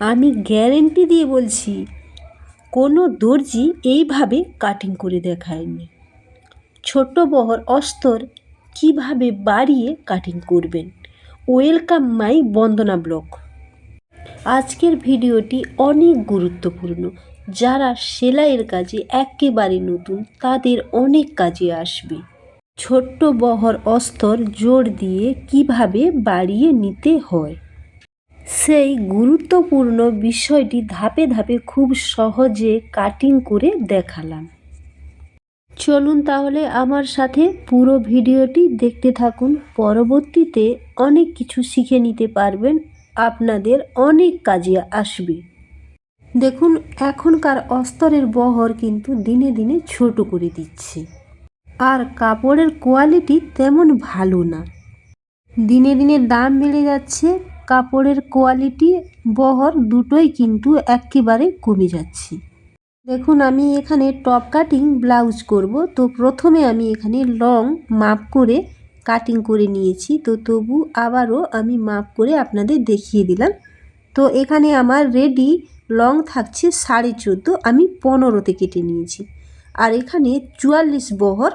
আমি গ্যারেন্টি দিয়ে বলছি, কোনো দর্জি এইভাবে কাটিং করে দেখায়নি। ছোট্ট বহর অস্তর কীভাবে বাড়িয়ে কাটিং করবেন? ওয়েলকাম মাই বন্দনা ব্লক আজকের ভিডিওটি অনেক গুরুত্বপূর্ণ। যারা সেলাইয়ের কাজে একেবারে নতুন, তাদের অনেক কাজে আসবে। ছোট্ট বহর অস্তর জোর দিয়ে কীভাবে বাড়িয়ে নিতে হয়? সেই গুরুত্বপূর্ণ বিষয়টি ধাপে ধাপে খুব সহজে কাটিং করে দেখালাম। চলুন তাহলে আমার সাথে পুরো ভিডিওটি দেখতে থাকুন। পরবর্তীতে অনেক কিছু শিখে নিতে পারবেন, আপনাদের অনেক কাজে আসবে। দেখুন, এখনকার অস্তরের বহর কিন্তু দিনে দিনে ছোট করে দিচ্ছে। আর কাপড়ের কোয়ালিটি তেমন ভালো না। দিনে দিনে দাম বেড়ে যাচ্ছে কাপড়ের কোয়ালিটি বহর দুটোই কিন্তু একেবারে কমে যাচ্ছে। দেখুন, আমি এখানে টপ কাটিং ব্লাউজ করব। তো প্রথমে আমি এখানে লং মাপ করে কাটিং করে নিয়েছি। তো তবু আবারও আমি মাপ করে আপনাদের দেখিয়ে দিলাম। তো এখানে আমার রেডি লং থাকছে সাড়ে চোদ্দ, আমি পনেরোতে কেটে নিয়েছি। আর এখানে চুয়াল্লিশ বহর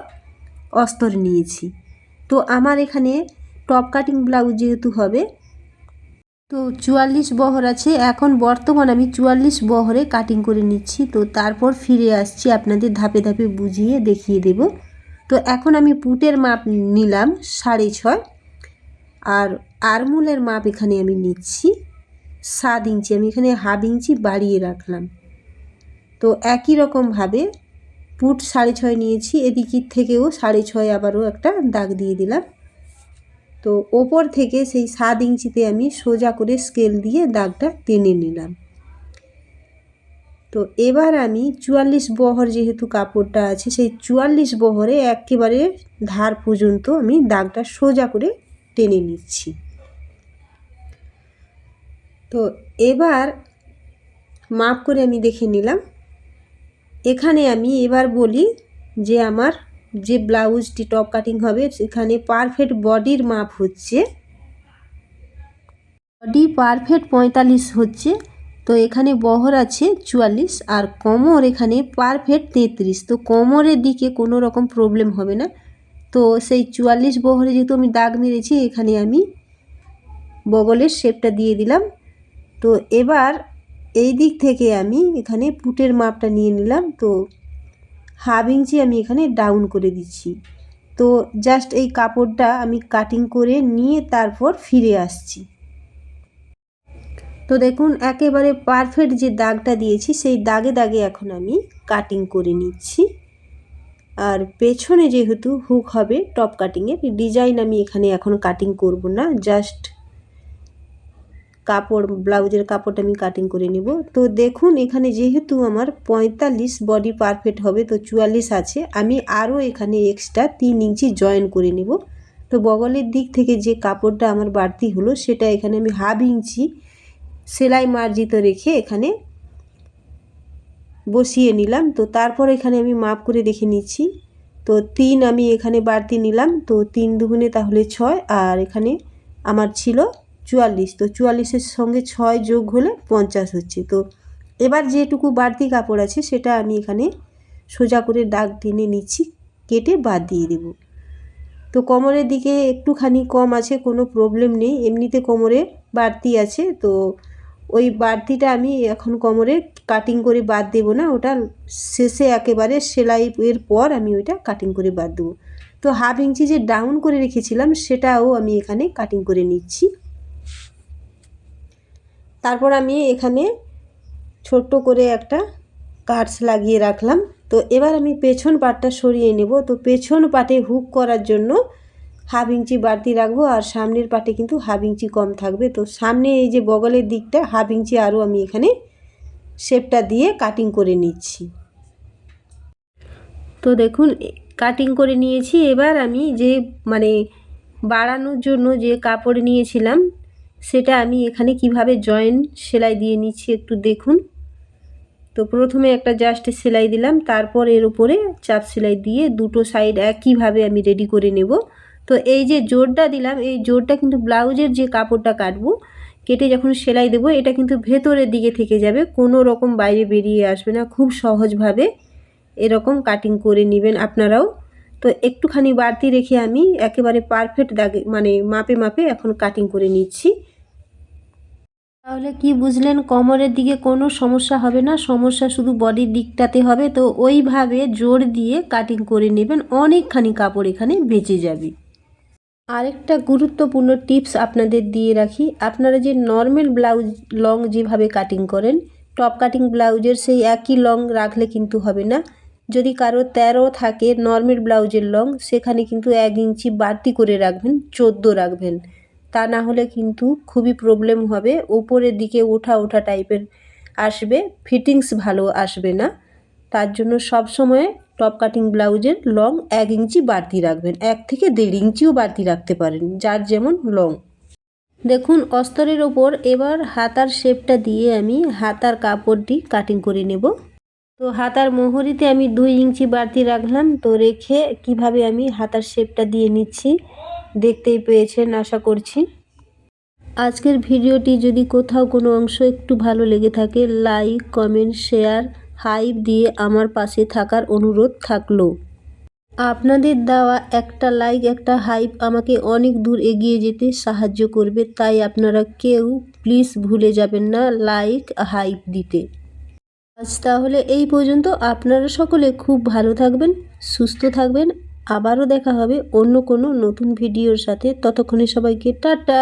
অস্তর নিয়েছি। তো আমার এখানে টপ কাটিং ব্লাউজ যেহেতু হবে তো চুয়াল্লিশ বহর আছে, এখন বর্তমান আমি চুয়াল্লিশ বহরে কাটিং করে নিচ্ছি। তো তারপর ফিরে আসছি আপনাদের ধাপে ধাপে বুঝিয়ে দেখিয়ে দেব। তো এখন আমি পুটের মাপ নিলাম সাড়ে ছয়। আর আরমুলের মাপ এখানে আমি নিচ্ছি সাত ইঞ্চি। আমি এখানে হাফ ইঞ্চি বাড়িয়ে রাখলাম। তো একই রকমভাবে পুট সাড়ে ছয় নিয়েছি। এদিকের থেকেও সাড়ে ছয় আবারও একটা দাগ দিয়ে দিলাম। তো ওপর থেকে সেই সাত ইঞ্চিতে আমি সোজা করে স্কেল দিয়ে দাগটা টেনে নিলাম। তো এবার আমি চুয়াল্লিশ বহর যেহেতু কাপড়টা আছে, সেই চুয়াল্লিশ বহরে একেবারে ধার পর্যন্ত আমি দাগটা সোজা করে টেনে নিচ্ছি। তো এবার মাপ করে আমি দেখে নিলাম। এখানে আমি এবার বলি যে আমার যে ব্লাউজটি টপ কাটিং হবে, সেখানে পারফেক্ট বডির মাপ হচ্ছে। বডি পারফেক্ট পঁয়তাল্লিশ হচ্ছে, তো এখানে বহর আছে চুয়াল্লিশ, আর কোমর এখানে পারফেক্ট তেত্রিশ। তো কোমরের দিকে কোনো রকম প্রবলেম হবে না। তো সেই চুয়াল্লিশ বহরে যেহেতু আমি দাগ মেরেছি, এখানে আমি বগলের শেপটা দিয়ে দিলাম। তো এবার এই দিক থেকে আমি এখানে পুটের মাপটা নিয়ে নিলাম। তো হাফ ইঞ্চি আমি এখানে ডাউন করে দিচ্ছি। তো জাস্ট এই কাপড়টা আমি কাটিং করে নিয়ে তারপর ফিরে আসছি। তো দেখুন, একেবারে পারফেক্ট যে দাগটা দিয়েছি, সেই দাগে দাগে এখন আমি কাটিং করে নিচ্ছি। আর পেছনে যেহেতু হুক হবে টপ কাটিংয়ের ডিজাইন আমি এখানে এখন কাটিং করব না জাস্ট কাপড়, ব্লাউজের কাপড়টা আমি কাটিং করে নেব। তো দেখুন, এখানে যেহেতু আমার পঁয়তাল্লিশ বডি পারফেক্ট হবে, তো চুয়াল্লিশ আছে, আমি আরও এখানে এক্সট্রা তিন ইঞ্চি জয়েন করে নেব। তো বগলের দিক থেকে যে কাপড়টা আমার বাড়তি হলো, সেটা এখানে আমি হাফ ইঞ্চি সেলাই মার্জিত রেখে এখানে বসিয়ে নিলাম। তো তারপর এখানে আমি মাপ করে দেখে নিচ্ছি। তো তিন আমি এখানে বাড়তি নিলাম, তো তিন দুগুণে তাহলে ছয়, আর এখানে আমার ছিল চুয়াল্লিশ। তো চুয়াল্লিশের সঙ্গে ছয় যোগ হলে পঞ্চাশ হচ্ছে। তো এবার যেটুকু বাড়তি কাপড় আছে, সেটা আমি এখানে সোজা করে দাগ টেনে নিচ্ছি, কেটে বাদ দিয়ে দেব। তো কোমরের দিকে একটুখানি কম আছে, কোনো প্রবলেম নেই। এমনিতে কোমরে বাড়তি আছে, তো ওই বাড়তিটা আমি এখন কোমরে কাটিং করে বাদ দেবো না। ওটা শেষে একেবারে সেলাই এর পর আমি ওইটা কাটিং করে বাদ দেবো। তো হাফ ইঞ্চি যে ডাউন করে রেখেছিলাম, সেটাও আমি এখানে কাটিং করে নিচ্ছি। তারপর আমি এখানে ছোট্ট করে একটা কাটস লাগিয়ে রাখলাম। তো এবার আমি পেছন পাটটা সরিয়ে নেব। তো পেছন পাটে হুক করার জন্য হাফ ইঞ্চি বাড়তি রাখব আর সামনের পাটে কিন্তু হাফ ইঞ্চি কম থাকবে। তো সামনে এই যে বগলের দিকটা, হাফ ইঞ্চি আরও আমি এখানে শেপটা দিয়ে কাটিং করে নিচ্ছি। তো দেখুন, কাটিং করে নিয়েছি। এবার আমি যে মানে বাড়ানোর জন্য যে কাপড় নিয়েছিলাম সেটা আমি এখানে কীভাবে জয়েন সেলাই দিয়ে নিচ্ছি একটু দেখুন। তো প্রথমে একটা জাস্ট সেলাই দিলাম, তারপর এর উপরে চাপ সেলাই দিয়ে দুটো সাইড একইভাবে আমি রেডি করে নেব। তো এই যে জোরটা দিলাম, এই জোরটা কিন্তু ব্লাউজের যে কাপড়টা কাটবো, কেটে যখন সেলাই দেবো, এটা কিন্তু ভেতরের দিকে থেকে যাবে, কোনো রকম বাইরে বেরিয়ে আসবে না, খুব সহজভাবে এরকম কাটিং করে নেবেন আপনারাও। তো একটুখানি বাড়তি রেখে আমি একেবারে পারফেক্ট দাগে মানে মাপে মাপে এখন কাটিং করে নিচ্ছি। তাহলে কি বুঝলেন, কোমরের দিকে কোনো সমস্যা হবে না, সমস্যা শুধু বডির দিকটাতে হবে। তো ওইভাবে জোর দিয়ে কাটিং করে নেবেন, অনেকখানি কাপড় এখানে বেঁচে যাবে। আরেকটা গুরুত্বপূর্ণ টিপস আপনাদের দিয়ে রাখি। আপনারা যে নর্মাল ব্লাউজ লং যেভাবে কাটিং করেন টপ কাটিং ব্লাউজের সেই একই লং রাখলে কিন্তু হবে না। যদি কারও তেরো থাকে নর্মাল ব্লাউজের লং সেখানে কিন্তু এক ইঞ্চি বাড়তি করে রাখবেন, চোদ্দ রাখবেন। তা না হলে কিন্তু খুবই প্রবলেম হবে। ওপরের দিকে ওঠা ওঠা টাইপের আসবে। ফিটিংস ভালো আসবে না। তার জন্য সব সময় টপ কাটিং ব্লাউজের লং এক ইঞ্চি বাড়তি রাখবেন। এক থেকে দেড় ইঞ্চিও বাড়তি রাখতে পারেন, যার যেমন লং দেখুন, অস্তরের ওপর এবার হাতার শেপটা দিয়ে আমি হাতার কাপড়টি কাটিং করে নেব। তো হাতার মোহরিতে আমি দুই ইঞ্চি বাড়তি রাখলাম। তো রেখে কীভাবে আমি হাতার শেপটা দিয়ে নিচ্ছি? দেখতেই পেয়েছেন, আশা করছি। আজকের ভিডিওটি যদি কোথাও কোনো অংশ একটু ভালো লেগে থাকে, লাইক, কমেন্ট, শেয়ার, হাইপ দিয়ে আমার পাশে থাকার অনুরোধ থাকল। আপনাদের দেওয়া একটা লাইক, একটা হাইপ আমাকে অনেক দূর এগিয়ে যেতে সাহায্য করবে, তাই আপনারা কেউ প্লিজ ভুলে যাবেন না লাইক, হাইপ দিতে। আজ তাহলে এই পর্যন্ত। আপনারা সকলে খুব ভালো থাকবেন, সুস্থ থাকবেন। আবারও দেখা হবে অন্য কোনো নতুন ভিডিওর সাথে। ততক্ষণে সবাইকে টাটা!